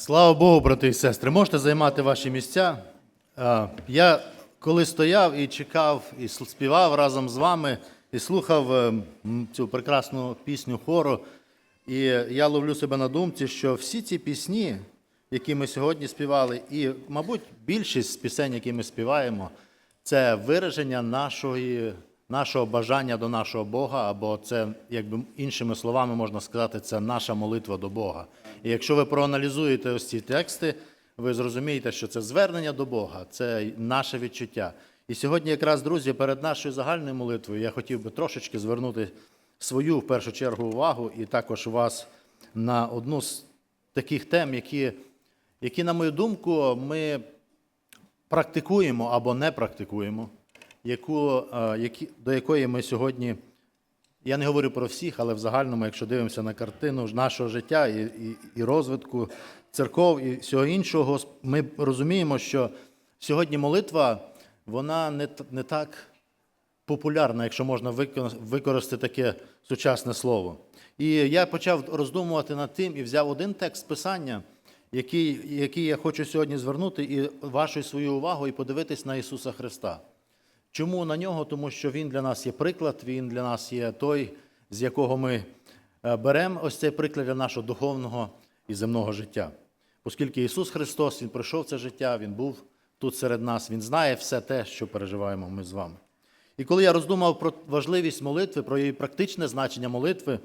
Слава Богу, брати і сестри, можете займати ваші місця. Е, Я коли стояв і чекав, і співав разом з вами, і слухав е, цю прекрасну пісню хору, і я ловлю себе на думці, що всі ці пісні, які ми сьогодні співали, і, мабуть, більшість пісень, які ми співаємо, це вираження нашої, нашого бажання до нашого Бога, або це, якби іншими словами можна сказати, це наша молитва до Бога. І якщо ви проаналізуєте ось ці тексти, ви зрозумієте, що це звернення до Бога, це наше відчуття. І сьогодні, якраз, друзі, перед нашою загальною молитвою я хотів би трошечки звернути свою в першу чергу увагу і також вас на одну з таких тем, які, які на мою думку, ми практикуємо або не практикуємо, яку, е, які, до якої ми сьогодні, я не говорю про всіх, але в загальному, якщо дивимося на картину нашого життя і, і, і розвитку церков і всього іншого, ми розуміємо, що сьогодні молитва, вона не, не так популярна, якщо можна використати таке сучасне слово. І я почав роздумувати над тим і взяв один текст писання, який, який я хочу сьогодні звернути і вашу свою увагу і подивитись на Ісуса Христа. Чому на нього? Тому що Він для нас є приклад, Він для нас є той, з якого ми е, беремо ось цей приклад для нашого духовного і земного життя. Оскільки Ісус Христос, Він пройшов це життя, Він був тут серед нас, Він знає все те, що переживаємо ми з вами. І коли я роздумав про важливість молитви, про її практичне значення молитви,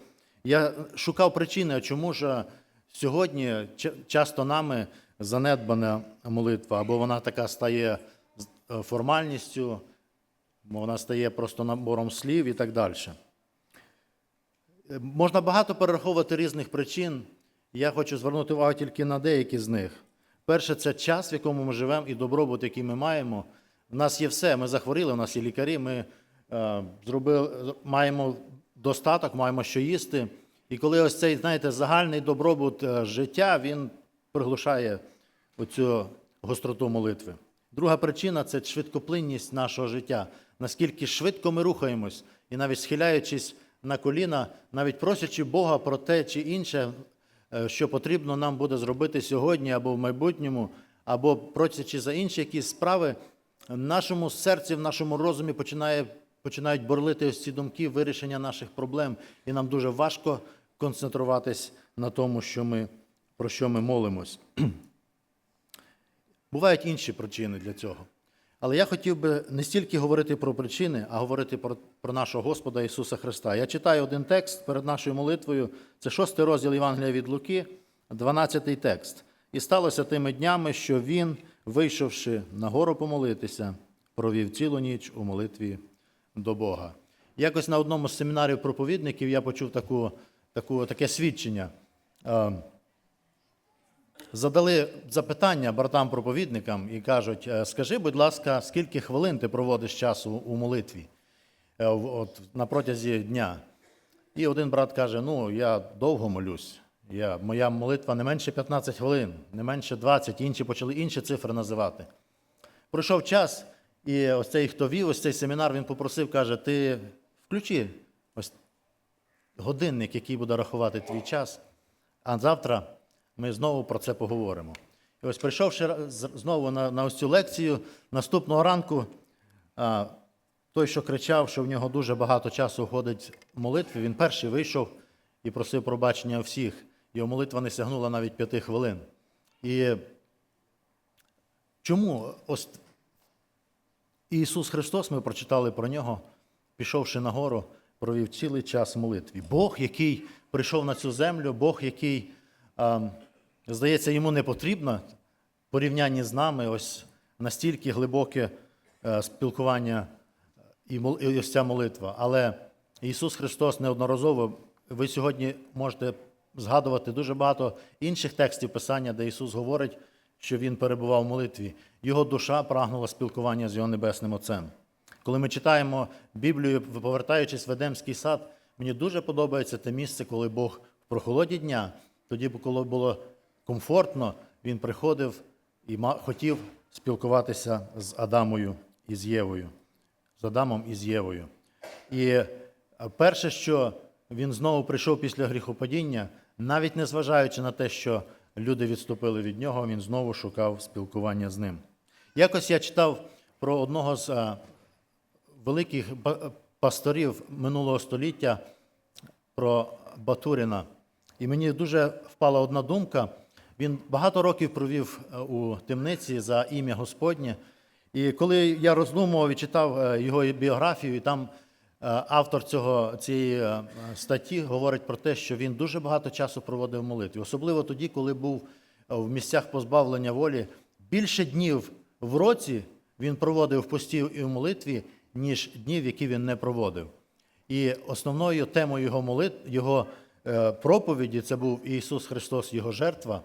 я шукав причини, чому ж сьогодні ч- часто нами занедбана молитва, або вона така стає е, формальністю, вона стає просто набором слів і так далі. Можна багато перераховувати різних причин. Я хочу звернути увагу тільки на деякі з них. Перше, це час, в якому ми живемо, і добробут, який ми маємо. У нас є все. Ми захворіли, у нас є лікарі, ми е, зробили, маємо достаток, маємо що їсти. І коли ось цей, знаєте, загальний добробут е, життя, він приглушає оцю гостроту молитви. Друга причина це швидкоплинність нашого життя. Наскільки швидко ми рухаємось, і навіть схиляючись на коліна, навіть просячи Бога про те чи інше, е, що потрібно нам буде зробити сьогодні або в майбутньому, або просячи за інші якісь справи, в нашому серці, в нашому розумі починає, починають борлити ось ці думки вирішення наших проблем, і нам дуже важко концентруватись на тому, що ми, про що ми молимось. Бувають інші причини для цього. Але я хотів би не стільки говорити про причини, а говорити про, про нашого Господа Ісуса Христа. Я читаю один текст перед нашою молитвою. Це шостий розділ Євангелія від Луки, 12 текст. І сталося тими днями, що він, вийшовши на гору помолитися, провів цілу ніч у молитві до Бога. Якось на одному з семінарів проповідників я почув таку, таку, таке свідчення. Задали запитання братам-проповідникам і кажуть: «Е, скажи, будь ласка, скільки хвилин ти проводиш часу у молитві е, от, на протязі дня? І один брат каже: Ну, я довго молюсь. Я, моя молитва не менше 15 хвилин, не менше 20, інші почали інші цифри називати. Пройшов час, і ось цей, хто вів ось цей семінар, він попросив, каже: ти включи ось годинник, який буде рахувати твій час, а завтра ми знову про це поговоримо. І ось прийшовши знову на, на ось цю лекцію, наступного ранку, а, той, що кричав, що в нього дуже багато часу уходить в молитві, він перший вийшов і просив пробачення у всіх. Його молитва не сягнула навіть п'яти хвилин. І чому ось Ісус Христос, ми прочитали про нього, пішовши на гору, провів цілий час в молитві. Бог, який прийшов на цю землю, Бог, який, а, здається, йому не потрібно в порівнянні з нами ось настільки глибоке е, спілкування і ось ця молитва. Але Ісус Христос неодноразово, ви сьогодні можете згадувати дуже багато інших текстів Писання, де Ісус говорить, що Він перебував в молитві. Його душа прагнула спілкування з його небесним Отцем. Коли ми читаємо Біблію, повертаючись в Едемський сад, мені дуже подобається те місце, коли Бог в прохолоді дня, тоді, коли було комфортно, він приходив і хотів спілкуватися з Адамою і з Євою, з Адамом і з Євою. І е, перше, що він знову прийшов після гріхопадіння, навіть не зважаючи на те, що люди відступили від нього, він знову шукав спілкування з ним. Якось я читав про одного з е, великих пасторів минулого століття, про Батуріна. І мені дуже впала одна думка. Він багато років провів е, у темниці за ім'я Господнє. І коли я роздумував і читав е, його біографію, і там е, автор цього, цієї статті говорить про те, що він дуже багато часу проводив молитві, особливо тоді, коли був в місцях позбавлення волі. Більше днів в році він проводив в пості і в молитві, ніж днів, які він не проводив. І основною темою його молит, його проповіді це був Ісус Христос, Його жертва,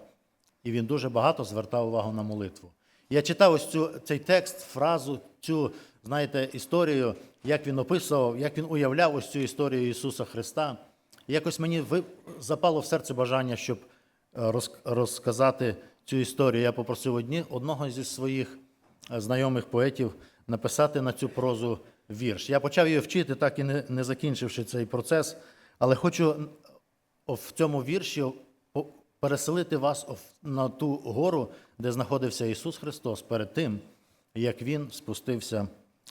і він дуже багато звертав увагу на молитву. Я читав ось цю, цей текст, фразу, цю, знаєте, історію, як він описував, як він уявляв ось цю історію Ісуса Христа. І якось мені запало в серце бажання, щоб е, розказати цю історію. Я попросив одні, одного зі своїх е, знайомих поетів написати на цю прозу вірш. Я почав її вчити, так і не, не закінчивши цей процес, але хочу в цьому вірші переселити вас на ту гору, де знаходився Ісус Христос перед тим, як Він спустився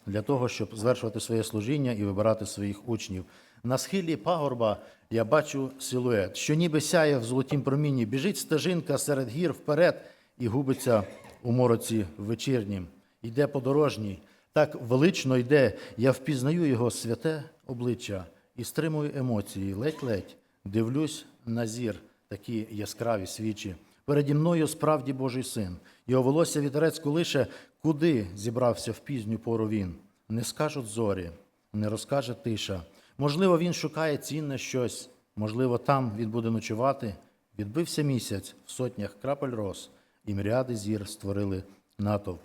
для того, щоб звершувати своє служіння і вибирати своїх учнів. На схилі пагорба я бачу силует, що ніби сяє в золотім промінні, біжить стежинка серед гір вперед і губиться у мороці вечірнім. Йде подорожній, так велично йде, я впізнаю його святе обличчя і стримую емоції, ледь-ледь дивлюсь на зір, такі яскраві свічі. Переді мною справді Божий син. Його волосся вітерець колише, куди зібрався в пізню пору він. Не скажуть зорі, не розкаже тиша. Можливо, він шукає цінне щось, можливо, там він буде ночувати. Відбився місяць в сотнях крапель роз, і мріади зір створили натовп.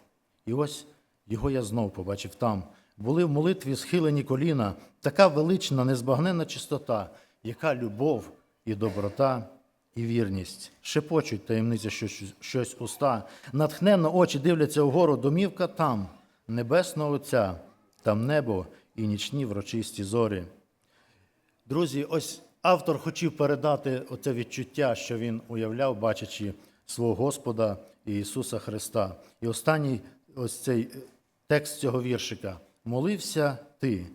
І ось його я знов побачив там. Були в молитві схилені коліна, така велична, незбагненна чистота, яка любов і доброта, і вірність. Шепочуть таємниця щось, щось уста. Натхненно очі дивляться вгору, домівка там, небесного Отця, там небо і нічні врочисті зорі. Друзі, ось автор хотів передати оце відчуття, що він уявляв, бачачи свого Господа і Ісуса Христа. І останній ось цей текст цього віршика. Молився ти,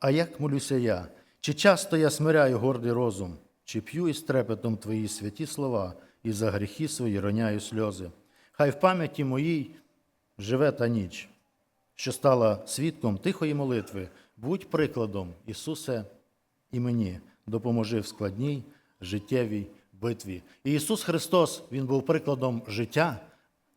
а як молюся я? Чи часто я смиряю гордий розум, чи п'ю із трепетом твої святі слова, і за гріхи свої роняю сльози? Хай в пам'яті моїй живе та ніч, що стала свідком тихої молитви, будь прикладом, Ісусе, і мені допоможи в складній життєвій битві. І Ісус Христос, Він був прикладом життя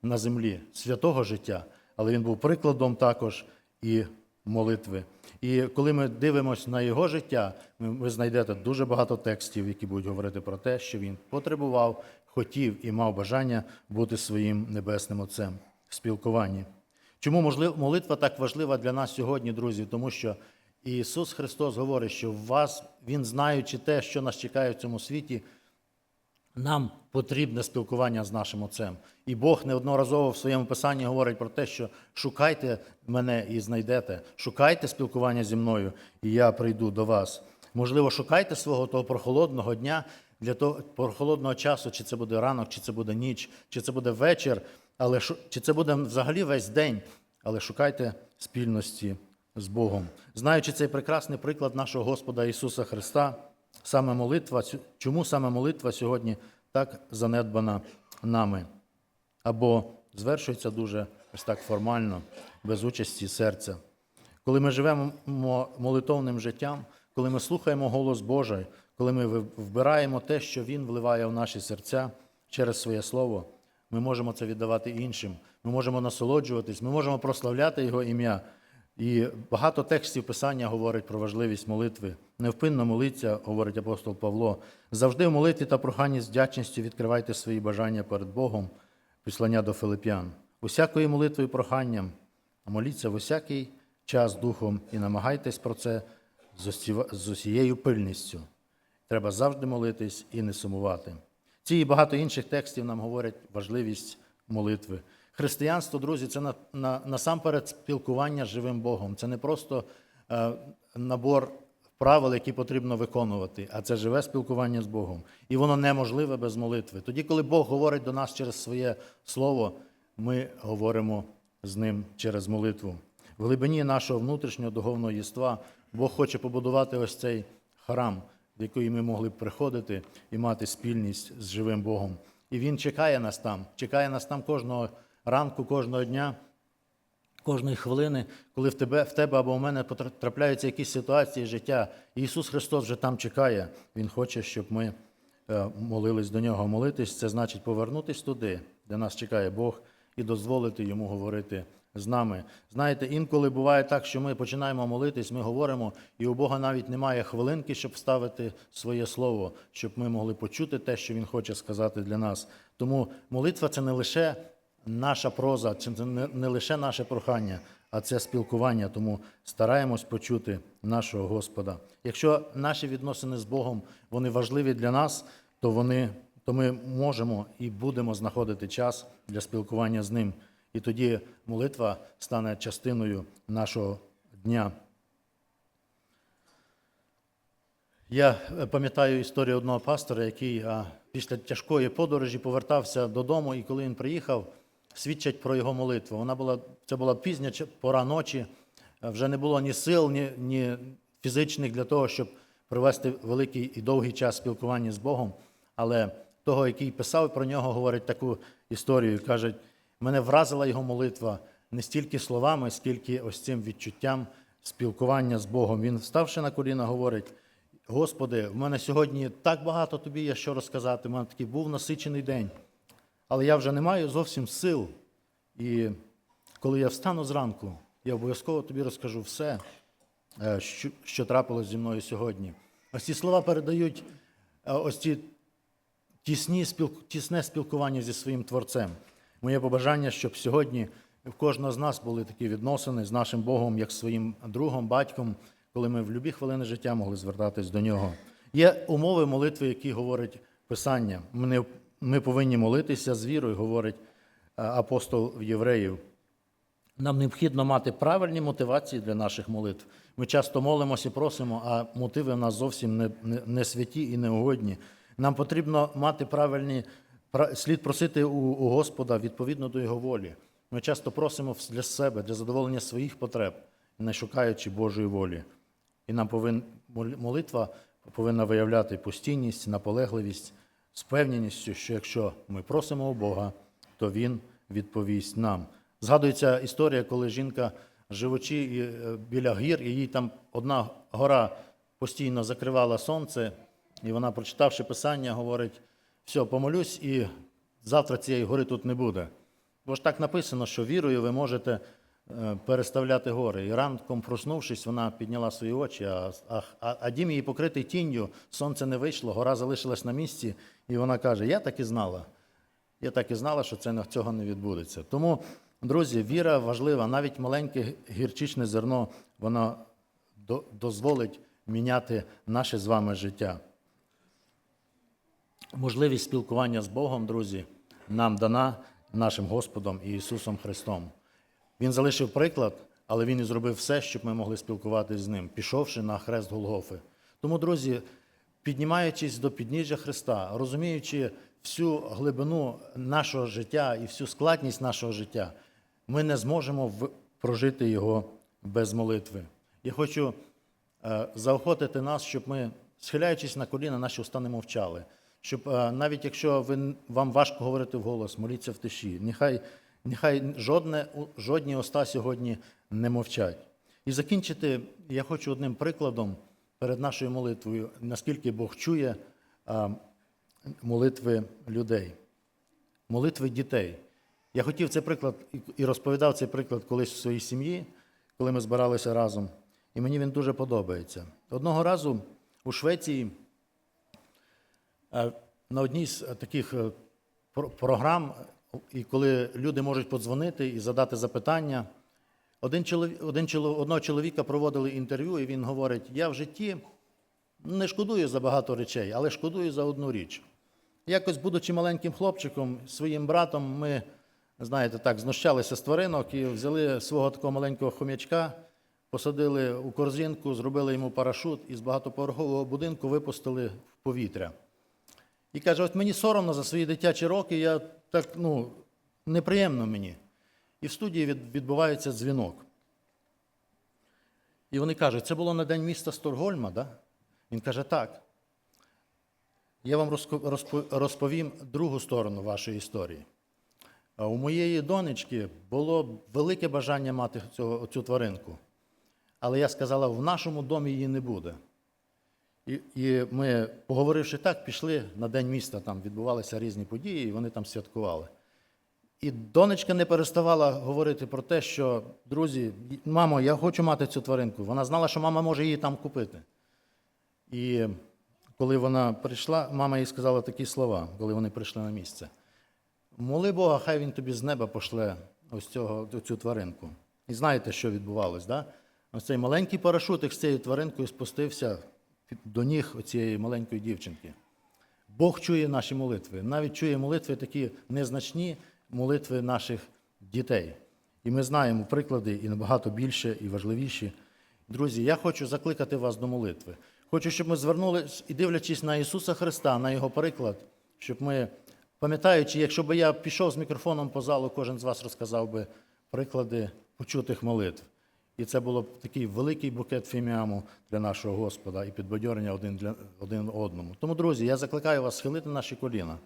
на землі, святого життя, але Він був прикладом також і молитви. І коли ми дивимося на Його життя, ви- знайдете дуже багато текстів, які будуть говорити про те, що Він потребував, хотів і мав бажання бути своїм небесним Отцем в спілкуванні. Чому молитва так важлива для нас сьогодні, друзі? Тому що Ісус Христос говорить, що в вас, Він знаючи те, що нас чекає в цьому світі, нам потрібне спілкування з нашим Отцем. І Бог неодноразово в своєму писанні говорить про те, що шукайте мене і знайдете, шукайте спілкування зі мною, і я прийду до вас. Можливо, шукайте свого того прохолодного дня для того прохолодного часу, чи це буде ранок, чи це буде ніч, чи це буде вечір, але чи це буде взагалі весь день, але шукайте спільності з Богом. Знаючи цей прекрасний приклад нашого Господа Ісуса Христа, саме молитва, чому саме молитва сьогодні так занедбана нами? Або звершується дуже ось так формально, без участі серця. Коли ми живемо молитовним життям, коли ми слухаємо голос Божий, коли ми вбираємо те, що Він вливає в наші серця через своє слово, ми можемо це віддавати іншим. Ми можемо насолоджуватись, ми можемо прославляти Його ім'я. І багато текстів Писання говорить про важливість молитви. Невпинно молиться, говорить апостол Павло. Завжди в молитві та проханні з вдячністю відкривайте свої бажання перед Богом, післання до Филип'ян. Усякою молитвою і проханням, моліться в усякий час духом і намагайтесь про це з усією пильністю. Треба завжди молитись і не сумувати. Ці і багато інших текстів нам говорять важливість молитви. Християнство, друзі, це на, на, насамперед спілкування з живим Богом. Це не просто е, набор правил, які потрібно виконувати, а це живе спілкування з Богом. І воно неможливе без молитви. Тоді, коли Бог говорить до нас через своє слово, ми говоримо з ним через молитву. В глибині нашого внутрішнього духовного єства Бог хоче побудувати ось цей храм, в який ми могли б приходити і мати спільність з живим Богом. І Він чекає нас там, чекає нас там кожного ранку, кожного дня, кожної хвилини, коли в тебе, в тебе або в мене потра- трапляються якісь ситуації життя. Ісус Христос вже там чекає. Він хоче, щоб ми е, молились до нього. Молитись це значить повернутись туди, де нас чекає Бог, і дозволити йому говорити з нами. Знаєте, інколи буває так, що ми починаємо молитись, ми говоримо, і у Бога навіть немає хвилинки, щоб вставити своє слово, щоб ми могли почути те, що Він хоче сказати для нас. Тому молитва це не лише наша проза, це не, лише наше прохання, а це спілкування. Тому стараємось почути нашого Господа. Якщо наші відносини з Богом вони важливі для нас, то вони то ми можемо і будемо знаходити час для спілкування з ним. І тоді молитва стане частиною нашого дня. Я е, пам'ятаю історію одного пастора, який після тяжкої подорожі повертався додому, і коли він приїхав, свідчать про його молитву. Вона була, це була пізня пора ночі, е, вже не було ні сил, ні, ні фізичних для того, щоб провести великий і довгий час спілкування з Богом. Але того, який писав про нього, говорить таку історію. Каже, мене вразила його молитва не стільки словами, скільки ось цим відчуттям спілкування з Богом. Він, вставши на коліна, говорить: Господи, в мене сьогодні так багато тобі є що розказати. У мене такий був насичений день, але я вже не маю зовсім сил. І коли я встану зранку, я обов'язково тобі розкажу все, е, що, що трапилось зі мною сьогодні. Ось ці слова передають е, ось ці тісні тісне спілкування зі своїм Творцем. Моє побажання, щоб сьогодні в кожного з нас були такі відносини з нашим Богом, як своїм другом, батьком, коли ми в будь-які хвилини життя могли звертатись до нього. Є умови молитви, які говорить Писання. Ми, ми повинні молитися з вірою, говорить е, апостол Євреїв. Нам необхідно мати правильні мотивації для наших молитв. Ми часто молимося і просимо, а мотиви в нас зовсім не, не, святі і неугодні. Нам потрібно мати правильні, пра- слід просити у, у Господа відповідно до Його волі. Ми часто просимо для себе, для задоволення своїх потреб, не шукаючи Божої волі. І нам повин, молитва повинна виявляти постійність, наполегливість з певненістю, що якщо ми просимо у Бога, то Він відповість нам. Згадується історія, коли жінка, живучи е, біля гір, і їй там одна гора постійно закривала сонце, і вона, прочитавши писання, говорить: все, помолюсь, і завтра цієї гори тут не буде. Бо ж так написано, що вірою ви можете переставляти гори. І ранком, проснувшись, вона підняла свої очі, а, а, а дім її покритий тінню, сонце не вийшло, гора залишилась на місці, і вона каже: Я так і знала. Я так і знала, що це цього не відбудеться. Тому, друзі, віра важлива. Навіть маленьке гірчичне зерно, воно до- дозволить міняти наше з вами життя. Можливість спілкування з Богом, друзі, нам дана нашим Господом і Ісусом Христом. Він залишив приклад, але Він і зробив все, щоб ми могли спілкуватися з ним, пішовши на хрест Голгофи. Тому, друзі, піднімаючись до підніжжя Христа, розуміючи всю глибину нашого життя і всю складність нашого життя, ми не зможемо прожити його без молитви. Я хочу е, заохотити нас, щоб ми, схиляючись на коліна, наші уста не мовчали. Щоб е, навіть якщо ви, вам важко говорити вголос, моліться в тиші. Нехай, нехай жодне, жодні уста сьогодні не мовчать. І закінчити я хочу одним прикладом перед нашою молитвою, наскільки Бог чує е, молитви людей, молитви дітей. Я хотів цей приклад і- розповідав цей приклад колись в своїй сім'ї, коли ми збиралися разом. І мені він дуже подобається. Одного разу у Швеції на одній з таких е, програм, і коли люди можуть подзвонити і задати запитання, один один, одного чоловіка проводили інтерв'ю, і він говорить: я в житті не шкодую за багато речей, але шкодую за одну річ. Якось, будучи маленьким хлопчиком, своїм братом, ми, знаєте, так, знущалися з тваринок і взяли свого такого маленького хом'ячка, посадили у корзинку, зробили йому парашут і з багатоповерхового будинку випустили в повітря. І каже: от мені соромно за свої дитячі роки, я так, ну, неприємно мені. І в студії відбувається дзвінок. І вони кажуть, це було на день міста Стокгольма, да? Він каже, так. Я вам розповім другу сторону вашої історії. У моєї донечки було велике бажання мати цю тваринку. Але я сказала, в нашому домі її не буде. І, і ми, поговоривши так, пішли на День міста, там відбувалися різні події, і вони там святкували. І донечка не переставала говорити про те, що друзі, мамо, я хочу мати цю тваринку. Вона знала, що мама може її там купити. І коли вона прийшла, мама їй сказала такі слова, коли вони прийшли на місце. Моли Бога, хай він тобі з неба пошле ось цього, цю тваринку. І знаєте, що відбувалось, да? Ось цей маленький парашутик з цією тваринкою спустився до ніг цієї маленької дівчинки. Бог чує наші молитви, навіть чує молитви такі незначні молитви наших дітей. І ми знаємо приклади і набагато більше, і важливіші. Друзі, я хочу закликати вас до молитви. Хочу, щоб ми звернулись і дивлячись на Ісуса Христа, на Його приклад, щоб ми, пам'ятаючи, якщо б я пішов з мікрофоном по залу, кожен з вас розказав би приклади почутих молитв. І це було такий великий букет фіміаму для нашого Господа і підбадьорення один для один одному. Тому, друзі, я закликаю вас схилити наші коліна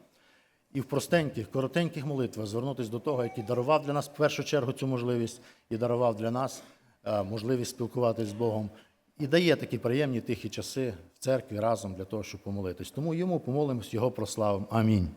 і в простеньких, коротеньких молитвах звернутися до того, який дарував для нас в першу чергу цю можливість і дарував для нас е, можливість спілкуватися з Богом. І дає такі приємні тихі часи в церкві разом для того, щоб помолитись. Тому йому помолимось, його прославимо. Амінь.